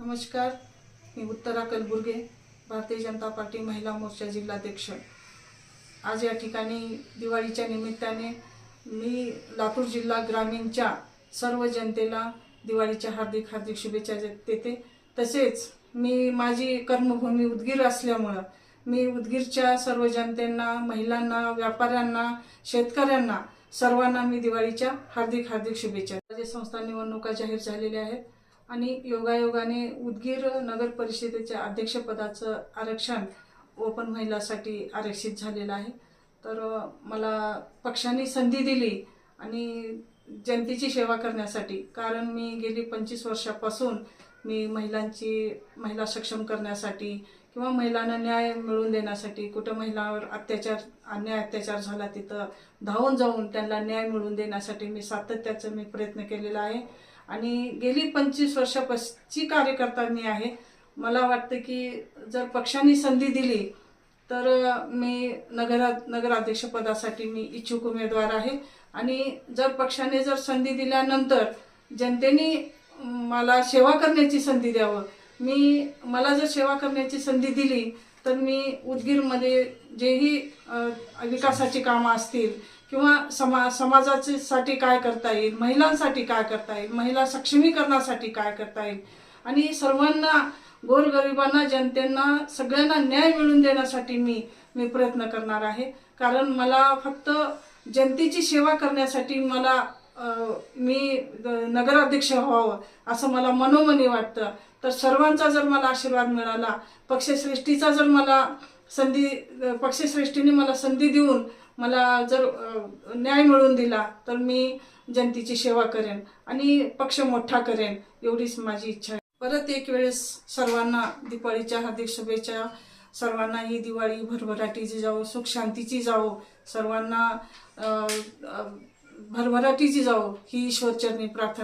नमस्कार मी उत्तरा कलबुर्गे भारतीय जनता पार्टी महिला मोर्चा जिल्हाध्यक्ष. आज या ठिकाणी दिवाळीच्या निमित्ताने मी लातूर जिल्हा ग्रामीणच्या सर्व जनतेला दिवाळीच्या हार्दिक हार्दिक शुभेच्छा देते. तसेच मी माझी कर्मभूमी उदगीर असल्यामुळं मी उदगीरच्या सर्व जनतेंना महिलांना व्यापाऱ्यांना शेतकऱ्यांना सर्वांना मी दिवाळीच्या हार्दिक हार्दिक शुभेच्छा. राज्य संस्था निवडणुका जाहीर झालेल्या आहेत. आणि योगायोगाने उदगीर नगर परिषदेच्या अध्यक्षपदाचं आरक्षण ओपन महिलासाठी आरक्षित झालेलं आहे. तर मला पक्षाने संधी दिली आणि जनतेची सेवा करण्यासाठी कारण मी गेली पंचवीस वर्षापासून मी महिलांची महिला सक्षम करण्यासाठी किंवा महिलांना न्याय मिळवून देण्यासाठी कुठं महिलांवर अत्याचार अन्याय अत्याचार झाला तिथं धावून जाऊन त्यांना न्याय मिळवून देण्यासाठी मी सातत्याचं मी प्रयत्न केलेला आहे. आणि गेली पंचवीस वर्षापासची कार्यकर्ता मी आहे. मला वाटतं की जर पक्षाने संधी दिली तर मी नगरा नगराध्यक्षपदासाठी मी इच्छुक उमेदवार आहे. आणि जर पक्षाने जर संधी दिल्यानंतर जनतेने मला सेवा करण्याची संधी द्यावं मी मला जर सेवा करण्याची संधी दिली तर मी उदगीरमध्ये जेही विकासाची कामं असतील किंवा समा समाजाचे साठी काय करता येईल महिलांसाठी काय करता येईल महिला सक्षमीकरणासाठी काय करता येईल आणि सर्वांना गोरगरिबांना जनतेंना सगळ्यांना न्याय मिळवून देण्यासाठी मी मी प्रयत्न करणार आहे. कारण मला फक्त जनतेची सेवा करण्यासाठी मला मी नगराध्यक्ष व्हावं असं मला मनोमनी वाटतं. तर सर्वांचा जर मला आशीर्वाद मिळाला पक्षश्रेष्ठीचा जर मला संधी पक्षश्रेष्ठीने मला संधी देऊन मला जर न्याय मिळवून दिला तर मी जनतेची सेवा करेन आणि पक्ष मोठा करेन एवढीच माझी इच्छा आहे. परत एक वेळेस सर्वांना दिवाळीच्या हार्दिक शुभेच्छा. सर्वांना ही दिवाळी भरभराटीची जावो सुख शांतीची जावो. सर्वांना भरभराटीची जावो ही ईश्वरचरणी प्रार्थना